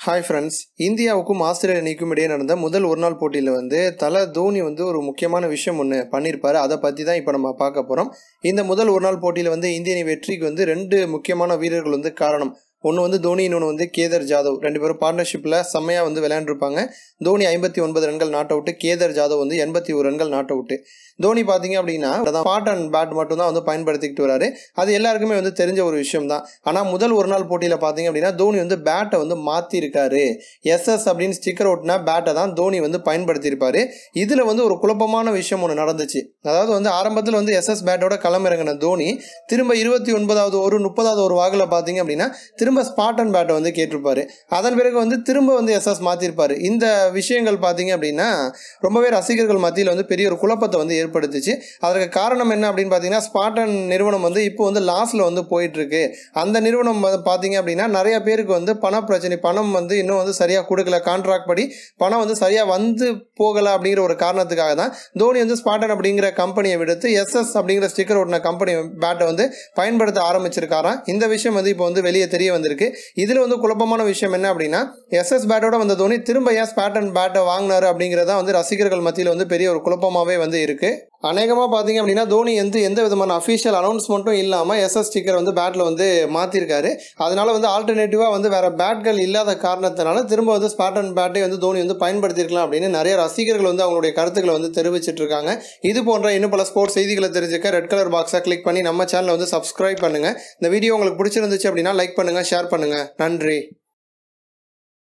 Hi friends இந்தியாவுக்கும் ஆஸ்திரேலிய அணிக்கும் இடையே நடந்த முதல் ஒரு நாள் போட்டியில் வந்து தல தோனி வந்து ஒரு முக்கியமான விஷயம் ஒன்று பண்ணியிருப்பார். அதை பற்றி தான் இப்போ நம்ம பார்க்க போகிறோம் இந்த முதல் ஒரு நாள் போட்டியில் வந்து இந்திய அணி வெற்றிக்கு வந்து ரெண்டு முக்கியமான வீரர்கள் வந்து காரணம். ஒன்று வந்து தோனி இன்னொன்று வந்து கேதர் ஜாதவ். ரெண்டு பேரும் பார்ட்னர்ஷிப்பில் செம்மையாக வந்து விளையாண்டுருப்பாங்க. தோனி ஐம்பத்தி ஒன்பது ரன்கள் நாட் அவுட்டு கேதர் ஜாதவ் வந்து எண்பத்தி ஒரு ரன்கள் நாட் அவுட்டு. தோனி பார்த்தீங்க அப்படின்னா அதான் பாட் அண்ட் பேட் மட்டும் தான் வந்து பயன்படுத்திக்கிட்டு வராரு. அது எல்லாருக்குமே வந்து தெரிஞ்ச ஒரு விஷயம் தான் ஆனால் முதல் ஒரு நாள் போட்டியில் பார்த்தீங்க அப்படின்னா தோனி வந்து பேட்டை வந்து மாற்றிருக்காரு எஸ்எஸ் அப்படின்னு ஸ்டிக்கர் ஓட்டினா பேட்டை தான் தோனி வந்து பயன்படுத்தியிருப்பாரு. இதில் வந்து ஒரு குழப்பமான விஷயம் ஒன்று நடந்துச்சு. அதாவது வந்து ஆரம்பத்தில் வந்து எஸ்எஸ் பேட்டோட களமிறங்கின தோனி திரும்ப இருபத்தி ஒன்பதாவது ஒரு முப்பதாவது ஒரு வாகில் பார்த்தீங்க அப்படின்னா திரும்ப ஸ்பாட் அண்ட் பேட்டை வந்து கேட்டிருப்பாரு. அதன் பிறகு வந்து திரும்ப வந்து எஸ்எஸ் மாற்றிருப்பார் இந்த விஷயங்கள் பார்த்தீங்க அப்படின்னா ரொம்பவே ரசிகர்கள் மத்தியில் வந்து பெரிய ஒரு குழப்பத்தை வந்து ஏற்படுத்துச்சு. அதற்கு காரணம் என்ன அப்படின்னு பார்த்தீங்கன்னா ஸ்பாட்டன் நிறுவனம் வந்து இப்போ வந்து லாஸில் வந்து போயிட்டுருக்கு. அந்த நிறுவனம் வந்து பார்த்தீங்க அப்படின்னா நிறைய பேருக்கு வந்து பண பிரச்சனை பணம் வந்து இன்னும் வந்து சரியாக கொடுக்கல. கான்ட்ராக்ட் படி பணம் வந்து சரியாக வந்து போகலை அப்படிங்கிற ஒரு காரணத்துக்காக தான் தோனி வந்து ஸ்பாட்டன் அப்படிங்கிற கம்பெனியை விடுத்து எஸ்எஸ் அப்படிங்கிற ஸ்டிக்கர் ஓட்டின கம்பெனி பேட்டை வந்து பயன்படுத்த ஆரம்பிச்சிருக்காராம். இந்த விஷயம் வந்து இப்போ வந்து வெளியே தெரிய வந்திருக்கு. இதில் வந்து குழப்பமான விஷயம் என்ன அப்படின்னா எஸ்எஸ் பேட்டோட வந்த தோனி திரும்ப ஏன் ஸ்பாட்டன் பேட்டை வாங்கினாரு அப்படிங்கிறதா வந்து ரசிகர்கள் மத்தியில் வந்து பெரிய ஒரு குழப்பமாகவே வந்து இருக்குது அநேகமாக பார்த்தீங்க அப்படின்னா தோனி வந்து எந்த விதமான அஃபிஷியல் அனௌன்ஸ்மெண்ட்டும் இல்லாமல் எஸ்எஸ் ஸ்டிக்கர் வந்து பேட்டில் வந்து மாற்றிருக்காரு அதனால வந்து ஆல்டர்னேட்டிவாக வந்து வேறு பேட்கள் இல்லாத காரணத்தினால திரும்ப வந்து ஸ்பாட்டன் பேட்டை வந்து தோனி வந்து பயன்படுத்தியிருக்கலாம் அப்படின்னு நிறைய ரசிகர்கள் வந்து அவங்களுடைய கருத்துக்களை வந்து தெரிவிச்சிட்டு இருக்காங்க இது போன்ற இன்னும் பல ஸ்போர்ட்ஸ் செய்திகளை தெரிஞ்சுக்க ரெட் கலர் பாக்ஸை கிளிக் பண்ணி நம்ம சேனலை வந்து சப்ஸ்கிரைப் பண்ணுங்க. இந்த வீடியோ உங்களுக்கு பிடிச்சிருந்துச்சு அப்படின்னா லைக் பண்ணுங்கள் ஷேர் பண்ணுங்கள் நன்றி.